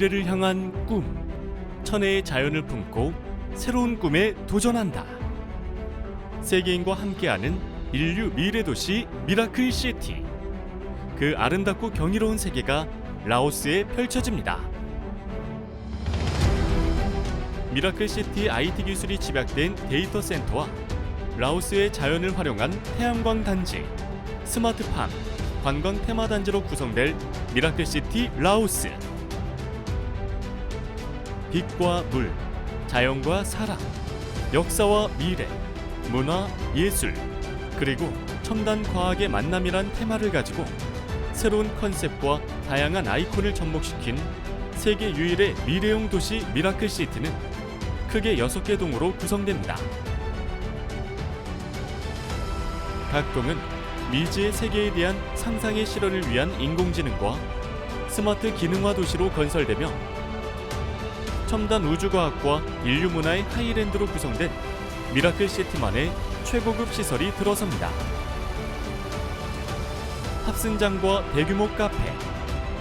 미래를 향한 꿈. 천혜의 자연을 품고 새로운 꿈에 도전한다. 세계인과 함께하는 인류 미래 도시 미라클 시티. 그 아름답고 경이로운 세계가 라오스에 펼쳐집니다. 미라클 시티 IT 기술이 집약된 데이터 센터와 라오스의 자연을 활용한 태양광 단지, 스마트팜, 관광 테마 단지로 구성될 미라클 시티 라오스. 빛과 물, 자연과 사랑, 역사와 미래, 문화, 예술, 그리고 첨단 과학의 만남이란 테마를 가지고 새로운 컨셉과 다양한 아이콘을 접목시킨 세계 유일의 미래용 도시 미라클 시티는 크게 6개 동으로 구성됩니다. 각 동은 미지의 세계에 대한 상상의 실현을 위한 인공지능과 스마트 기능화 도시로 건설되며 첨단 우주과학과 인류 문화의 하이랜드로 구성된 미라클 시티만의 최고급 시설이 들어섭니다. 탑승장과 대규모 카페,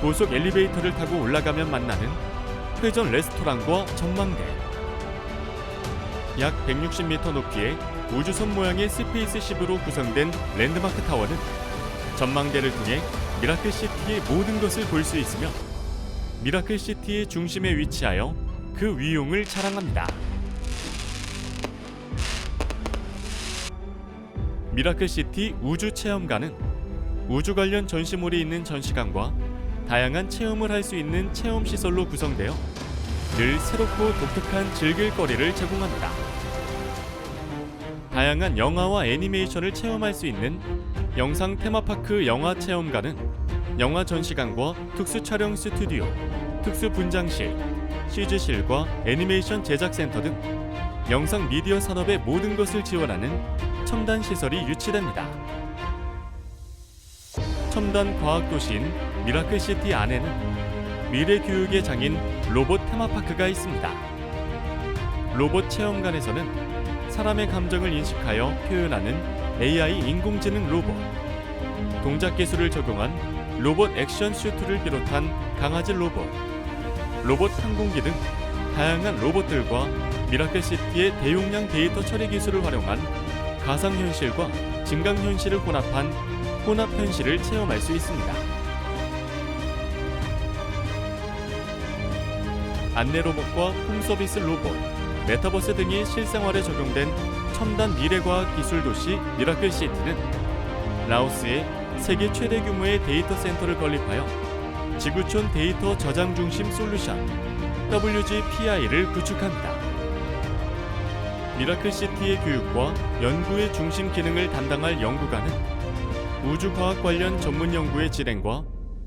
고속 엘리베이터를 타고 올라가면 만나는 회전 레스토랑과 전망대, 약 160m 높이의 우주선 모양의 스페이스십으로 구성된 랜드마크 타워는 전망대를 통해 미라클 시티의 모든 것을 볼 수 있으며 미라클 시티의 중심에 위치하여 그 위용을 자랑합니다. 미라클 시티 우주 체험관은 우주 관련 전시물이 있는 전시관과 다양한 체험을 할 수 있는 체험 시설로 구성되어 늘 새롭고 독특한 즐길 거리를 제공합니다. 다양한 영화와 애니메이션을 체험할 수 있는 영상 테마파크 영화 체험관은 영화 전시관과 특수 촬영 스튜디오, 특수 분장실, CG실과 애니메이션 제작 센터 등 영상 미디어 산업의 모든 것을 지원하는 첨단 시설이 유치됩니다. 첨단 과학 도시인 미라클 시티 안에는 미래 교육의 장인 로봇 테마파크가 있습니다. 로봇 체험관에서는 사람의 감정을 인식하여 표현하는 AI 인공지능 로봇, 동작 기술을 적용한 로봇 액션 슈트를 비롯한 강아지 로봇, 로봇 항공기 등 다양한 로봇들과 미라클 시티의 대용량 데이터 처리 기술을 활용한 가상현실과 증강현실을 혼합한 혼합현실을 체험할 수 있습니다. 안내 로봇과 홈 서비스 로봇, 메타버스 등이 실생활에 적용된 첨단 미래과학 기술 도시 미라클 시티는 라오스의 세계 최대 규모의 데이터 센터를 건립하여 지구촌 데이터 저장 중심 솔루션 WGPI를 구축합니다. 미라클 시티의 교육과 연구의 중심 기능을 담당할 연구관은 우주과학 관련 전문 연구의 진행과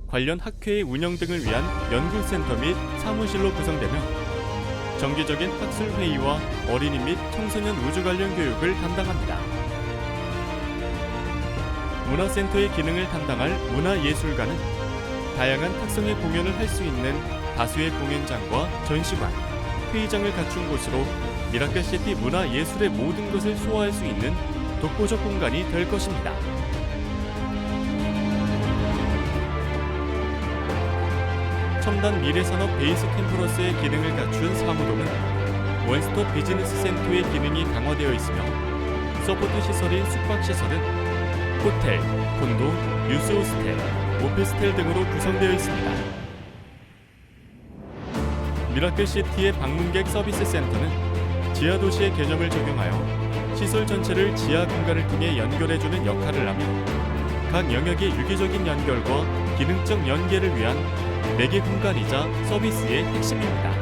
관련 학회의 운영 등을 위한 연구센터 및 사무실로 구성되며 정기적인 학술 회의와 어린이 및 청소년 우주 관련 교육을 담당합니다. 문화센터의 기능을 담당할 문화예술가는 다양한 특성의 공연을 할 수 있는 다수의 공연장과 전시관, 회의장을 갖춘 곳으로 미라클 시티 문화 예술의 모든 것을 소화할 수 있는 독보적 공간이 될 것입니다. 첨단 미래산업 베이스 캠퍼러스의 기능을 갖춘 사무동은 원스톱 비즈니스 센터의 기능이 강화되어 있으며 서포트 시설인 숙박시설은 호텔, 콘도, 유스호스텔, 오피스텔 등으로 구성되어 있습니다. 미라클 시티의 방문객 서비스 센터는 지하 도시의 개념을 적용하여 시설 전체를 지하 공간을 통해 연결해주는 역할을 하며 각 영역의 유기적인 연결과 기능적 연계를 위한 매개 공간이자 서비스의 핵심입니다.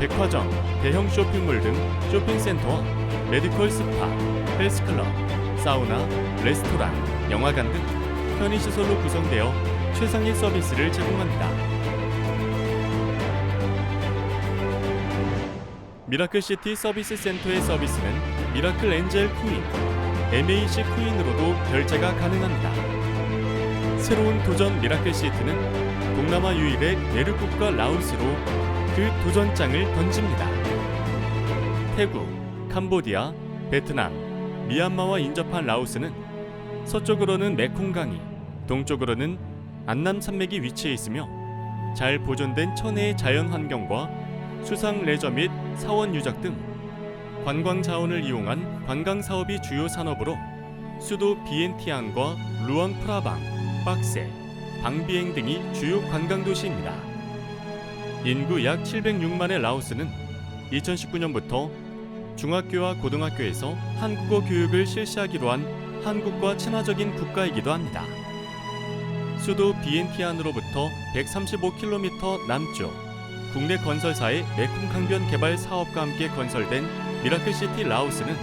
백화점, 대형 쇼핑몰 등 쇼핑센터와 메디컬 스파, 헬스클럽, 사우나, 레스토랑, 영화관 등 편의시설로 구성되어 최상의 서비스를 제공합니다. 미라클시티 서비스 센터의 서비스는 미라클 엔젤 쿠인, MAC 쿠인으로도 결제가 가능합니다. 새로운 도전 미라클 시티는 동남아 유일의 내륙국가 라오스로 그 도전장을 던집니다. 태국, 캄보디아, 베트남, 미얀마와 인접한 라오스는 서쪽으로는 메콩강이, 동쪽으로는 안남 산맥이 위치해 있으며 잘 보존된 천혜의 자연 환경과 수상 레저 및 사원 유적 등 관광 자원을 이용한 관광 사업이 주요 산업으로 수도 비엔티안과 루앙 프라방, 빡세, 방비행 등이 주요 관광 도시입니다. 인구 약 706만의 라오스는 2019년부터 중학교와 고등학교에서 한국어 교육을 실시하기로 한 한국과 친화적인 국가이기도 합니다. 수도 비엔티안으로부터 135km 남쪽 국내 건설사의 메콩 강변 개발 사업과 함께 건설된 미라클시티 라오스는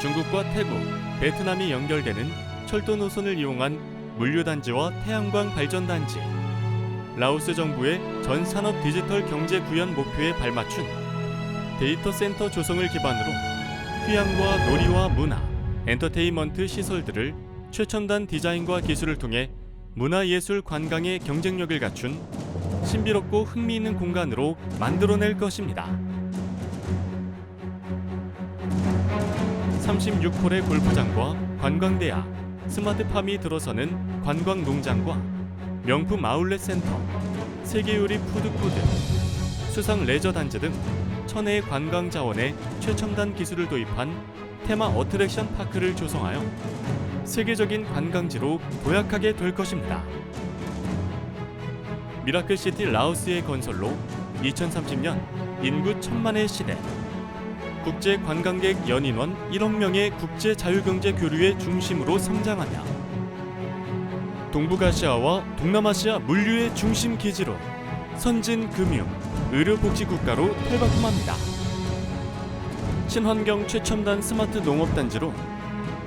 중국과 태국, 베트남이 연결되는 철도 노선을 이용한 물류단지와 태양광 발전단지, 라오스 정부의 전 산업 디지털 경제 구현 목표에 발맞춘 데이터 센터 조성을 기반으로 휴양과 놀이와 문화, 엔터테인먼트 시설들을 최첨단 디자인과 기술을 통해 문화예술 관광의 경쟁력을 갖춘 신비롭고 흥미있는 공간으로 만들어낼 것입니다. 36홀의 골프장과 관광대학, 스마트팜이 들어서는 관광 농장과 명품 아울렛 센터, 세계 요리 푸드코드, 수상 레저 단지 등 천혜의 관광 자원에 최첨단 기술을 도입한 테마 어트랙션 파크를 조성하여 세계적인 관광지로 도약하게 될 것입니다. 미라클 시티 라오스의 건설로 2030년 인구 천만의 시대 국제 관광객 연인원 1억 명의 국제 자유경제 교류의 중심으로 성장하며 동북아시아와 동남아시아 물류의 중심 기지로 선진 금융, 의료 복지 국가로 탈바꿈합니다. 친환경 최첨단 스마트 농업 단지로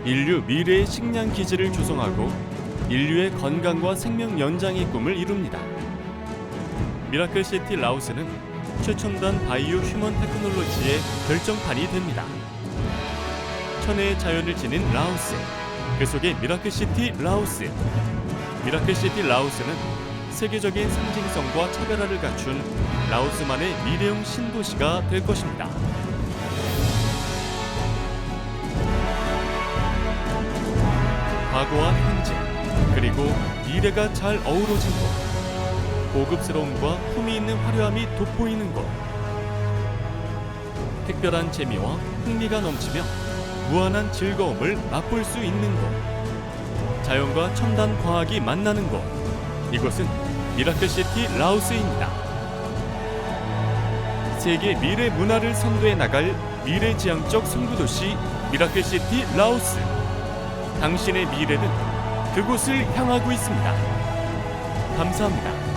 인류 미래의 식량 기지를 조성하고 인류의 건강과 생명 연장의 꿈을 이룹니다. 미라클 시티 라오스는 최첨단 바이오 휴먼 테크놀로지의 결정판이 됩니다. 천혜의 자연을 지닌 라오스, 그 속에 미라클 시티 라오스. 미라클 시티 라오스는 세계적인 상징성과 차별화를 갖춘 라오스만의 미래형 신도시가 될 것입니다. 과거와 현재 그리고 미래가 잘 어우러진 곳. 고급스러움과 품위 있는 화려함이 돋보이는 곳. 특별한 재미와 흥미가 넘치며 무한한 즐거움을 맛볼 수 있는 곳. 자연과 첨단 과학이 만나는 곳. 이곳은 미라클시티 라오스입니다. 세계 미래 문화를 선도해 나갈 미래지향적 선구도시 미라클시티 라오스. 당신의 미래는 그곳을 향하고 있습니다. 감사합니다.